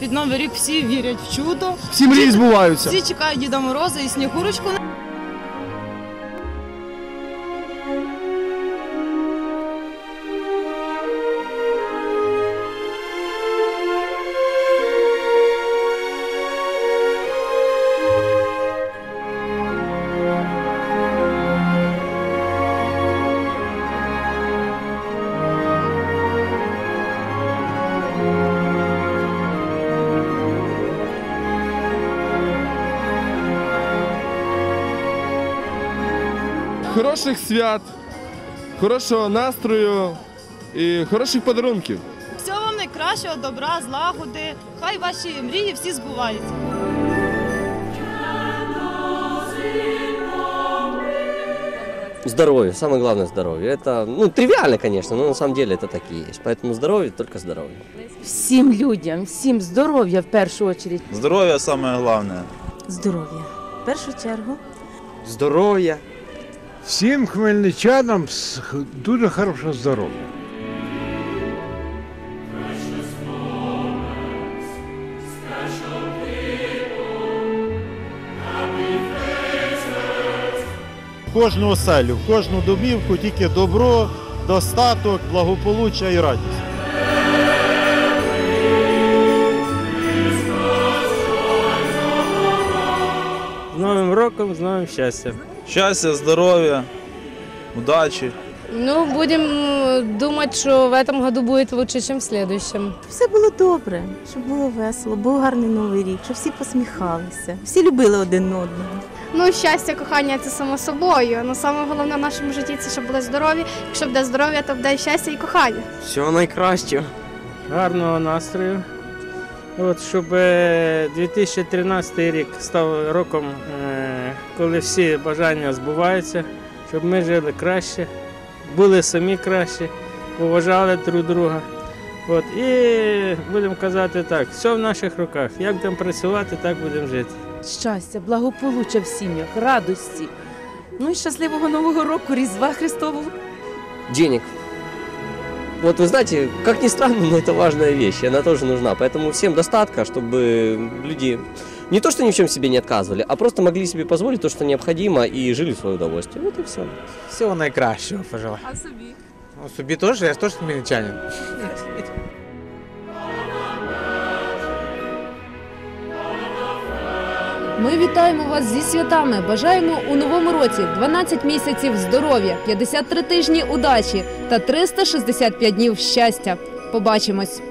Під новий рік всі вірять в чудо. Всі мрії збуваються. Всі чекають Діда Мороза і Снігурочку. Хороших свят, хорошого настрою і хороших подарунків. Всього вам найкращого, добра, злагоди. Хай ваші мрії всі збуваються. Здоровье, самое главное здоровье. Это, ну, тривиально, конечно, но на самом деле это так и есть. Поэтому здоровье, только здоровье. Всім людям, всім здоров'я в першу чергу. Здоров'я саме головне. Здоров'я. В першу чергу. Здоровье. Всім хмельничанам дуже хорошого здоров'я. Кожну оселю, в кожну домівку тільки добро, достаток, благополуччя і радість. З Новим роком, з новим щастям. Щастя, здоров'я, удачі. Ну, будем м, думать, что в этом году будет лучше, чем в следующем. Все було добре, щоб було весело, був гарний новий рік, щоб всі посміхалися, всі любили один одного. Ну, щастя, кохання це само собою. Ну, саме головне в нашому житті це щоб були здорові. Якщо буде здоров'я, то буде і щастя і кохання. Всього найкращого. Гарного настрою. От, щоб е, 2013 рік став роком, е, коли всі бажання збуваються, щоб ми жили краще, були самі краще, поважали друг друга. От, і будемо казати так, все в наших руках. Як будемо працювати, так будемо жити. Щастя, благополуччя в сім'ях, радості. Ну і щасливого Нового року, Різдва Христового. Денег. Вот вы знаете, как ни странно, но это важная вещь, и она тоже нужна. Поэтому всем достатка, чтобы люди не то, что ни в чем себе не отказывали, а просто могли себе позволить то, что необходимо, и жили в свое удовольствие. Вот и все. Всього найкращого пожелаю. А собі? Собі теж, я теж хмельничанин. Ми вітаємо вас зі святами. Бажаємо у новому році 12 місяців здоров'я, 53 тижні удачі та 365 днів щастя. Побачимось!